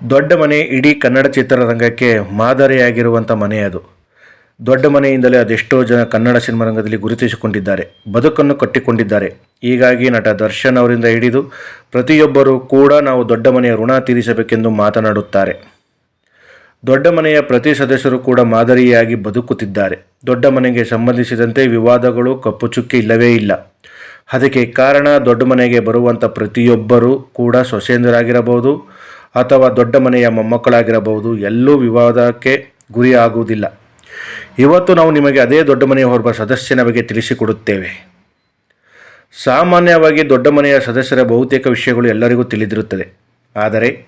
ದೊಡ್ಡ ಮನೆ ಇಡೀ ಕನ್ನಡ ಚಿತ್ರರಂಗಕ್ಕೆ ಮಾದರಿಯಾಗಿರುವಂಥ ಮನೆ ಅದು. ದೊಡ್ಡ ಮನೆಯಿಂದಲೇ ಅದೆಷ್ಟೋ ಜನ ಕನ್ನಡ ಸಿನಿಮಾರಂಗದಲ್ಲಿ ಗುರುತಿಸಿಕೊಂಡಿದ್ದಾರೆ, ಬದುಕನ್ನು ಕಟ್ಟಿಕೊಂಡಿದ್ದಾರೆ. ಹೀಗಾಗಿ ನಟ ದರ್ಶನ್ ಅವರಿಂದ ಹಿಡಿದು ಪ್ರತಿಯೊಬ್ಬರೂ ಕೂಡ ನಾವು ದೊಡ್ಡ ಮನೆಯ ಋಣ ತೀರಿಸಬೇಕೆಂದು ಮಾತನಾಡುತ್ತಾರೆ. ದೊಡ್ಡ ಮನೆಯ ಪ್ರತಿ ಸದಸ್ಯರು ಕೂಡ ಮಾದರಿಯಾಗಿ ಬದುಕುತ್ತಿದ್ದಾರೆ. ದೊಡ್ಡ ಮನೆಗೆ ಸಂಬಂಧಿಸಿದಂತೆ ವಿವಾದಗಳು ಕಪ್ಪು ಚುಕ್ಕಿ ಇಲ್ಲವೇ ಇಲ್ಲ. ಅದಕ್ಕೆ ಕಾರಣ ದೊಡ್ಡ ಮನೆಗೆ ಬರುವಂಥ ಪ್ರತಿಯೊಬ್ಬರೂ ಕೂಡ ಸೊಸೆಯಂದರಾಗಿರಬಹುದು ಅಥವಾ ದೊಡ್ಡ ಮನೆಯ ಮೊಮ್ಮಕ್ಕಳಾಗಿರಬಹುದು, ಎಲ್ಲೂ ವಿವಾದಕ್ಕೆ ಗುರಿಯಾಗುವುದಿಲ್ಲ. ಇವತ್ತು ನಾವು ನಿಮಗೆ ಅದೇ ದೊಡ್ಡ ಮನೆಯ ಹೊರಬ ಸದಸ್ಯನ ಬಗ್ಗೆ ತಿಳಿಸಿಕೊಡುತ್ತೇವೆ. ಸಾಮಾನ್ಯವಾಗಿ ದೊಡ್ಡ ಮನೆಯ ಸದಸ್ಯರ ಬಹುತೇಕ ವಿಷಯಗಳು ಎಲ್ಲರಿಗೂ ತಿಳಿದಿರುತ್ತದೆ. ಆದರೆ,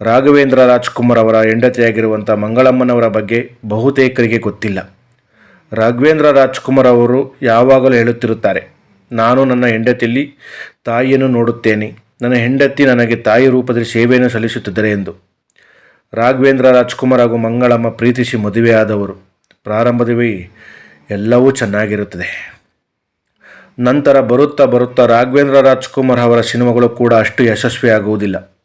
ರಾಘವೇಂದ್ರ ರಾಜ್ಕುಮಾರ್ ಅವರ ಹೆಂಡತಿಯಾಗಿರುವಂಥ ಮಂಗಳಮ್ಮನವರ ಬಗ್ಗೆ ಬಹುತೇಕರಿಗೆ ಗೊತ್ತಿಲ್ಲ. ರಾಘವೇಂದ್ರ ರಾಜ್ಕುಮಾರ್ ಅವರು ಯಾವಾಗಲೂ ಹೇಳುತ್ತಿರುತ್ತಾರೆ, ನಾನು ನನ್ನ ಹೆಂಡತಿಯಲ್ಲಿ ತಾಯಿಯನ್ನು ನೋಡುತ್ತೇನೆ. ನನ್ನ ಹೆಂಡತಿ ನನಗೆ ತಾಯಿ ರೂಪದಲ್ಲಿ ಸೇವೆಯನ್ನು ಸಲ್ಲಿಸುತ್ತಿದ್ದರೆ ಎಂದು. ರಾಘವೇಂದ್ರ ರಾಜ್ಕುಮಾರ್ ಹಾಗೂ ಮಂಗಳಮ್ಮ ಪ್ರೀತಿಸಿ ಮದುವೆಯಾದವರು. ಪ್ರಾರಂಭದಲ್ಲಿ ಎಲ್ಲವೂ ಚೆನ್ನಾಗಿರುತ್ತದೆ. ನಂತರ ಬರುತ್ತಾ ಬರುತ್ತಾ ರಾಘವೇಂದ್ರ ರಾಜ್ಕುಮಾರ್ ಅವರ ಸಿನಿಮಾಗಳು ಕೂಡ ಅಷ್ಟು ಯಶಸ್ವಿಯಾಗುವುದಿಲ್ಲ.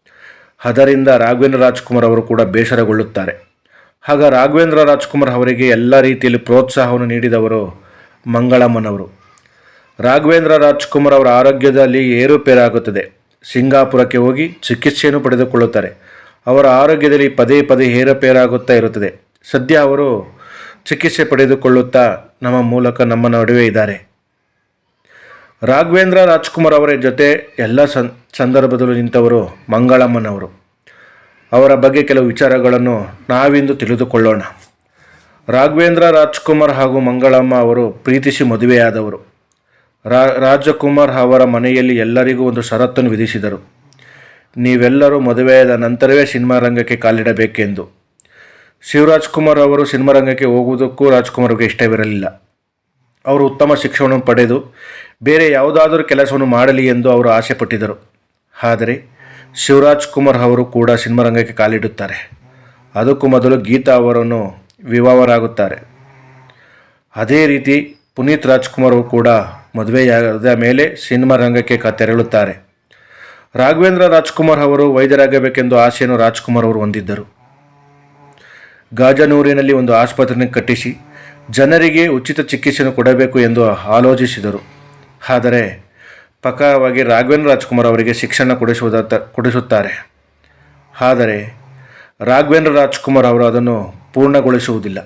ಅದರಿಂದ ರಾಘವೇಂದ್ರ ರಾಜ್ಕುಮಾರ್ ಅವರು ಕೂಡ ಬೇಸರಗೊಳ್ಳುತ್ತಾರೆ. ಆಗ ರಾಘವೇಂದ್ರ ರಾಜ್ಕುಮಾರ್ ಅವರಿಗೆ ಎಲ್ಲ ರೀತಿಯಲ್ಲಿ ಪ್ರೋತ್ಸಾಹವನ್ನು ನೀಡಿದವರು ಮಂಗಳಮ್ಮನವರು. ರಾಘವೇಂದ್ರ ರಾಜ್ಕುಮಾರ್ ಅವರ ಆರೋಗ್ಯದಲ್ಲಿ ಏರುಪೇರಾಗುತ್ತದೆ. ಸಿಂಗಾಪುರಕ್ಕೆ ಹೋಗಿ ಚಿಕಿತ್ಸೆಯನ್ನು ಪಡೆದುಕೊಳ್ಳುತ್ತಾರೆ. ಅವರ ಆರೋಗ್ಯದಲ್ಲಿ ಪದೇ ಪದೇ ಏರಪೇರಾಗುತ್ತಾ ಇರುತ್ತದೆ. ಸದ್ಯ ಅವರು ಚಿಕಿತ್ಸೆ ಪಡೆದುಕೊಳ್ಳುತ್ತಾ ನಮ್ಮ ಮೂಲಕ ನಮ್ಮ ನಡುವೆ ಇದ್ದಾರೆ. ರಾಘವೇಂದ್ರ ರಾಜ್ಕುಮಾರ್ ಅವರ ಜೊತೆ ಎಲ್ಲ ಸಂದರ್ಭದಲ್ಲೂ ನಿಂತವರು ಮಂಗಳಮ್ಮನವರು. ಅವರ ಬಗ್ಗೆ ಕೆಲವು ವಿಚಾರಗಳನ್ನು ನಾವಿಂದು ತಿಳಿದುಕೊಳ್ಳೋಣ. ರಾಘವೇಂದ್ರ ರಾಜ್ಕುಮಾರ್ ಹಾಗೂ ಮಂಗಳಮ್ಮ ಅವರು ಪ್ರೀತಿಸಿ ಮದುವೆಯಾದವರು. ರಾ, ರಾಜಕುಮಾರ್ ಅವರ ಮನೆಯಲ್ಲಿ ಎಲ್ಲರಿಗೂ ಒಂದು ಷರತ್ತನ್ನು ವಿಧಿಸಿದರು. ನೀವೆಲ್ಲರೂ ಮದುವೆಯಾದ ನಂತರವೇ ಸಿನಿಮಾ ರಂಗಕ್ಕೆ ಕಾಲಿಡಬೇಕೆಂದು. ಶಿವರಾಜ್ ಕುಮಾರ್ ಅವರು ಸಿನಿಮಾ ರಂಗಕ್ಕೆ ಹೋಗುವುದಕ್ಕೂ ರಾಜ್ಕುಮಾರ್ಗೆ ಇಷ್ಟವಿರಲಿಲ್ಲ. ಅವರು ಉತ್ತಮ ಶಿಕ್ಷಣವನ್ನು ಪಡೆದು ಬೇರೆ ಯಾವುದಾದರೂ ಕೆಲಸವನ್ನು ಮಾಡಲಿ ಎಂದು ಅವರು ಆಸೆ ಪಟ್ಟಿದ್ದರು ಆದರೆ ಶಿವರಾಜ್ ಕುಮಾರ್ ಅವರು ಕೂಡ ಸಿನಿಮಾ ರಂಗಕ್ಕೆ ಕಾಲಿಡುತ್ತಾರೆ. ಅದಕ್ಕೂ ಮೊದಲು ಗೀತಾ ಅವರನ್ನು ವಿವಾಹರಾಗುತ್ತಾರೆ. ಅದೇ ರೀತಿ ಪುನೀತ್ ರಾಜ್ಕುಮಾರ್ ಕೂಡ ಮದುವೆಯಾದ ಮೇಲೆ ಸಿನಿಮಾ ರಂಗಕ್ಕೆ ತೆರಳುತ್ತಾರೆ ರಾಘವೇಂದ್ರ ರಾಜ್ಕುಮಾರ್ ಅವರು ವೈದ್ಯರಾಗಬೇಕೆಂದು ಆಸೆಯನ್ನು ರಾಜ್ಕುಮಾರ್ ಅವರು ಹೊಂದಿದ್ದರು. ಗಾಜನೂರಿನಲ್ಲಿ ಒಂದು ಆಸ್ಪತ್ರೆಯನ್ನು ಕಟ್ಟಿಸಿ ಜನರಿಗೆ ಉಚಿತ ಚಿಕಿತ್ಸೆಯನ್ನು ಕೊಡಬೇಕು ಎಂದು ಆಲೋಚಿಸಿದರು. ಆದರೆ ಪಕ್ಕವಾಗಿ ರಾಘವೇಂದ್ರ ರಾಜ್ಕುಮಾರ್ ಅವರಿಗೆ ಶಿಕ್ಷಣ ಕೊಡಿಸುವುದ ಕೊಡಿಸುತ್ತಾರೆ. ಆದರೆ ರಾಘವೇಂದ್ರ ರಾಜ್ಕುಮಾರ್ ಅವರು ಅದನ್ನು ಪೂರ್ಣಗೊಳಿಸುವುದಿಲ್ಲ.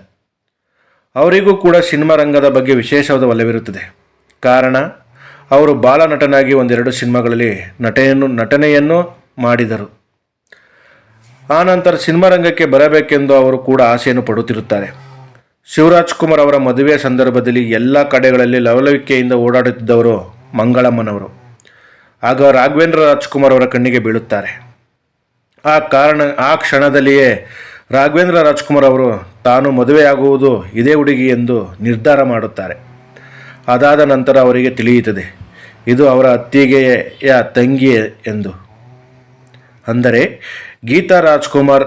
ಅವರಿಗೂ ಕೂಡ ಸಿನಿಮಾ ರಂಗದ ಬಗ್ಗೆ ವಿಶೇಷವಾದ ಒಲವಿರುತ್ತದೆ ಕಾರಣ, ಅವರು ಬಾಲ ನಟನಾಗಿ ಒಂದೆರಡು ಸಿನಿಮಾಗಳಲ್ಲಿ ನಟೆಯನ್ನು, ನಟನೆಯನ್ನು ಮಾಡಿದರು. ಆನಂತರ ಸಿನಿಮಾ ರಂಗಕ್ಕೆ ಬರಬೇಕೆಂದು ಅವರು ಕೂಡ ಆಸೆಯನ್ನು ಪಡುತ್ತಿರುತ್ತಾರೆ. ಶಿವರಾಜ್ ಕುಮಾರ್ ಅವರ ಮದುವೆಯ ಸಂದರ್ಭದಲ್ಲಿ ಎಲ್ಲ ಕಡೆಗಳಲ್ಲಿ ಲವಲವಿಕೆಯಿಂದ ಓಡಾಡುತ್ತಿದ್ದವರು ಮಂಗಳಮ್ಮನವರು. ಆಗ ರಾಘವೇಂದ್ರ ರಾಜ್ಕುಮಾರ್ ಅವರ ಕಣ್ಣಿಗೆ ಬೀಳುತ್ತಾರೆ. ಆ ಕಾರಣ, ಆ ಕ್ಷಣದಲ್ಲಿಯೇ ರಾಘವೇಂದ್ರ ರಾಜ್ಕುಮಾರ್ ಅವರು, ತಾನು ಮದುವೆಯಾಗುವುದು ಇದೇ ಹುಡುಗಿ ಎಂದು ನಿರ್ಧಾರ ಮಾಡುತ್ತಾರೆ. ಅದಾದ ನಂತರ ಅವರಿಗೆ ತಿಳಿಯುತ್ತದೆ, ಇದು ಅವರ ಅತ್ತಿಗೆಯ ತಂಗಿ ಎಂದು. ಅಂದರೆ, ಗೀತಾ ರಾಜ್ಕುಮಾರ್,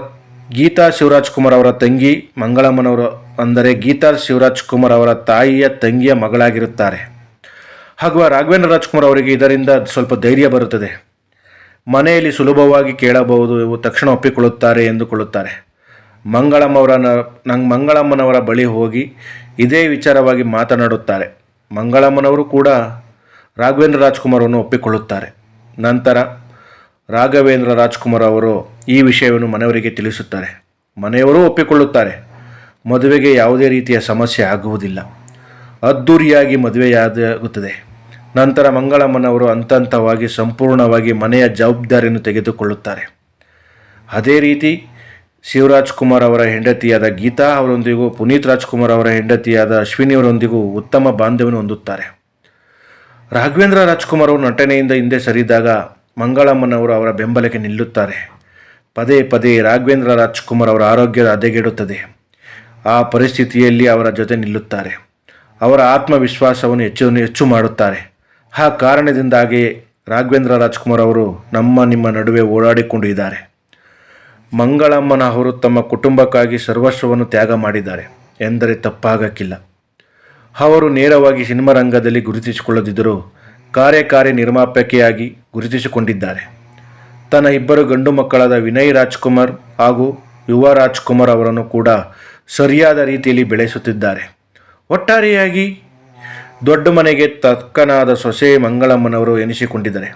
ಗೀತಾ ಶಿವರಾಜ್ ಕುಮಾರ್ ಅವರ ತಂಗಿ ಮಂಗಳಮ್ಮನವರು, ಅಂದರೆ ಗೀತಾ ಶಿವರಾಜ್ ಕುಮಾರ್ ಅವರ ತಾಯಿಯ ತಂಗಿಯ ಮಗಳಾಗಿರುತ್ತಾರೆ. ಹಾಗೂ ರಾಘವೇಂದ್ರ ರಾಜ್ಕುಮಾರ್ ಅವರಿಗೆ ಇದರಿಂದ ಸ್ವಲ್ಪ ಧೈರ್ಯ ಬರುತ್ತದೆ. ಮನೆಯಲ್ಲಿ ಸುಲಭವಾಗಿ ಕೇಳಬಹುದು ಇವು ತಕ್ಷಣ ಒಪ್ಪಿಕೊಳ್ಳುತ್ತಾರೆ ಎಂದುಕೊಳ್ಳುತ್ತಾರೆ. ಮಂಗಳಮ್ಮವರ ನಂಗೆ ಮಂಗಳಮ್ಮನವರ ಬಳಿ ಹೋಗಿ ಇದೇ ವಿಚಾರವಾಗಿ ಮಾತನಾಡುತ್ತಾರೆ. ಮಂಗಳಮ್ಮನವರು ಕೂಡ ರಾಘವೇಂದ್ರ ರಾಜ್ಕುಮಾರವನ್ನು ಒಪ್ಪಿಕೊಳ್ಳುತ್ತಾರೆ. ನಂತರ ರಾಘವೇಂದ್ರ ರಾಜ್ಕುಮಾರ್ ಅವರು ಈ ವಿಷಯವನ್ನು ಮನೆಯವರಿಗೆ ತಿಳಿಸುತ್ತಾರೆ. ಮನೆಯವರೂ ಒಪ್ಪಿಕೊಳ್ಳುತ್ತಾರೆ. ಮದುವೆಗೆ ಯಾವುದೇ ರೀತಿಯ ಸಮಸ್ಯೆ ಆಗುವುದಿಲ್ಲ. ಅದ್ಧೂರಿಯಾಗಿ ಮದುವೆಯಾಗುತ್ತದೆ. ನಂತರ ಮಂಗಳಮ್ಮನವರು ಹಂತ ಹಂತವಾಗಿ ಸಂಪೂರ್ಣವಾಗಿ ಮನೆಯ ಜವಾಬ್ದಾರಿಯನ್ನು ತೆಗೆದುಕೊಳ್ಳುತ್ತಾರೆ. ಅದೇ ರೀತಿ ಶಿವರಾಜ್ ಕುಮಾರ್ ಅವರ ಹೆಂಡತಿಯಾದ ಗೀತಾ ಅವರೊಂದಿಗೂ, ಪುನೀತ್ ರಾಜ್ಕುಮಾರ್ ಅವರ ಹೆಂಡತಿಯಾದ ಅಶ್ವಿನಿಯವರೊಂದಿಗೂ ಉತ್ತಮ ಬಾಂಧವ್ಯವನ್ನು ಹೊಂದುತ್ತಾರೆ. ರಾಘವೇಂದ್ರ ರಾಜ್ಕುಮಾರ್ ಅವರು ನಟನೆಯಿಂದ ಹಿಂದೆ ಸರಿದಾಗ ಮಂಗಳಮ್ಮನವರು ಅವರ ಬೆಂಬಲಕ್ಕೆ ನಿಲ್ಲುತ್ತಾರೆ. ಪದೇ ಪದೇ ರಾಘವೇಂದ್ರ ರಾಜ್ಕುಮಾರ್ ಅವರ ಆರೋಗ್ಯ ಹದಗೆಡುತ್ತದೆ. ಆ ಪರಿಸ್ಥಿತಿಯಲ್ಲಿ ಅವರ ಜೊತೆ ನಿಲ್ಲುತ್ತಾರೆ. ಅವರ ಆತ್ಮವಿಶ್ವಾಸವನ್ನು ಹೆಚ್ಚು ಹೆಚ್ಚು ಮಾಡುತ್ತಾರೆ. ಆ ಕಾರಣದಿಂದಾಗಿ ರಾಘವೇಂದ್ರ ರಾಜ್ಕುಮಾರ್ ಅವರು ನಮ್ಮ, ನಿಮ್ಮ ನಡುವೆ ಓಡಾಡಿಕೊಂಡು ಇದ್ದಾರೆ. ಮಂಗಳಮ್ಮನ ಅವರು ತಮ್ಮ ಕುಟುಂಬಕ್ಕಾಗಿ ಸರ್ವಸ್ವವನ್ನು ತ್ಯಾಗ ಮಾಡಿದ್ದಾರೆ ಎಂದರೆ ತಪ್ಪಾಗಕ್ಕಿಲ್ಲ. ಅವರು ನೇರವಾಗಿ ಸಿನಿಮಾ ರಂಗದಲ್ಲಿ ಗುರುತಿಸಿಕೊಳ್ಳದಿದ್ದರೂ ಕಾರ್ಯಕಾರಿ ನಿರ್ಮಾಪಕಿಯಾಗಿ ಗುರುತಿಸಿಕೊಂಡಿದ್ದಾರೆ. ತನ್ನ ಇಬ್ಬರು ಗಂಡು ಮಕ್ಕಳಾದ ವಿನಯ್ ರಾಜ್ಕುಮಾರ್ ಹಾಗೂ ಯುವ ರಾಜ್ಕುಮಾರ್ ಅವರನ್ನು ಕೂಡ ಸರಿಯಾದ ರೀತಿಯಲ್ಲಿ ಬೆಳೆಸುತ್ತಿದ್ದಾರೆ. ಒಟ್ಟಾರೆಯಾಗಿ ದೊಡ್ಡ ಮನೆಗೆ ತಕ್ಕನಾದ ಸೊಸೆ ಮಂಗಳಮ್ಮನವರು ಎನಿಸಿಕೊಂಡಿದ್ದಾರೆ.